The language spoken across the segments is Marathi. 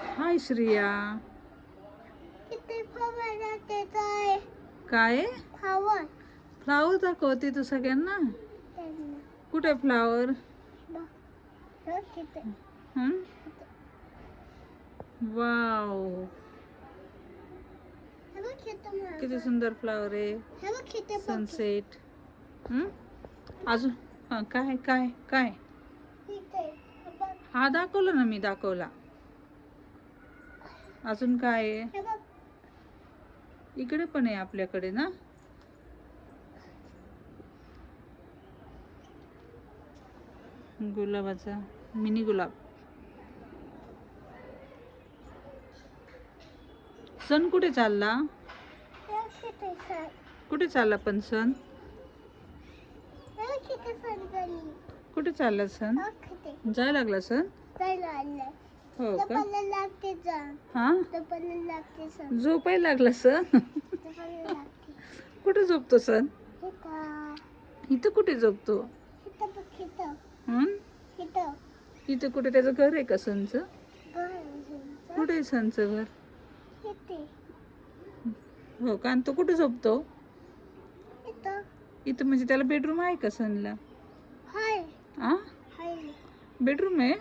हाय. श्रिया. काय? फ्लावर. दाखवते तू सगळ्यांना. कुठे फ्लावर? वाव. किती सुंदर फ्लावर आहे. सनसेट अजून? काय काय काय. हे दाखवला ना मी दाखवला. अजून काय आहे. इकडे पण आहे आपल्याकडे ना? गुलाबाचा मिनी गुलाब. सण कुठे चालला. कुठे चालला पण सण? कुठे चालला सण. जायला लागला सण. हो का. हा. झोपायला लागला सण. कुठे झोपतो सण इथं. कुठे झोपतो इथं. हं? कुठे त्याचं घर आहे का सणचं. कुठे आहे सणचं घर. हो का आणि तो कुठे झोपतो इथं. इथं म्हणजे त्याला बेडरूम आहे का सनला हाय. आ. बेडरूम आहे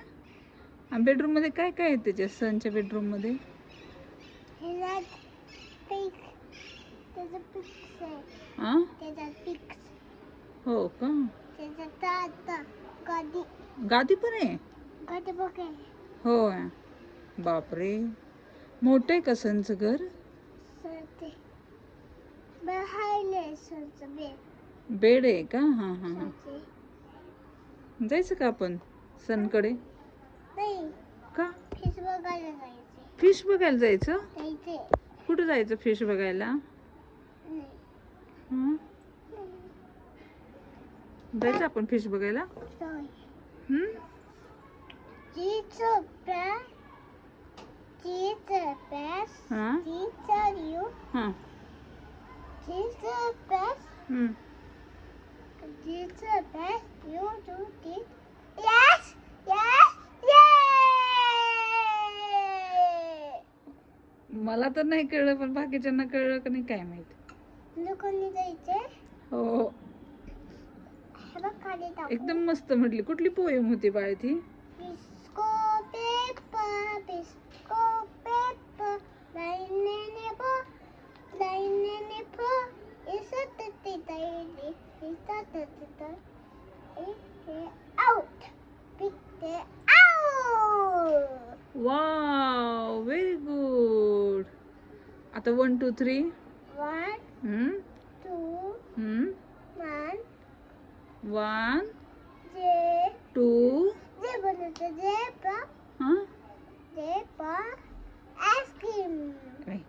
आणि बेडरूममध्ये काय काय आहे त्याच्या सनच्या बेडरूममध्ये हे. हो का. गादी. गादी पण आहे. होय बापरे मोठं आहे का सनचं घर. बेड आहे का हां हां हां. जायचं का आपण सनकडे नाही. का फिश बघायला जायचे. फिश बघायला जायचं. कुठं जायचं फिश बघायला. हं? जायचं आपण फिश बघायला. हं? हां. हां पॅस. हं. Pass. You do T. Yes! Yes! Yay! मला तर नाही कळलं पण बाकीच्यांना कळलं का नाही काय माहीत लोकांनी जायचे हो हे बघ खाली टाकू एकदम मस्त म्हटली कुठली पोएम होती बाळ ती वाव व्हेरी गुड आता one two three one two one one जे टू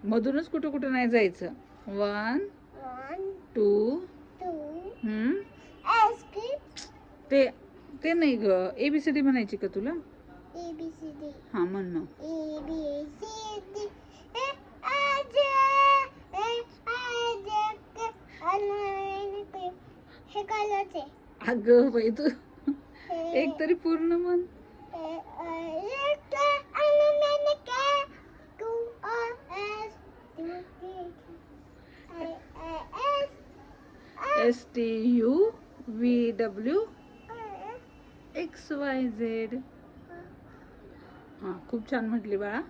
मधूनच कुठं कुठं नाही जायचं. वन वन टू ते ते नाही ग. एबीसीडी म्हणायची का तुला? ए बी सी डी हा म्हण मग. A B C D A आ जे ए आ जे के अनवाईन हे कलरचे अगं बाई तू एक तरी पूर्ण म्हण. A S T U V W X Y Z हां. खूप छान म्हटली बाळा.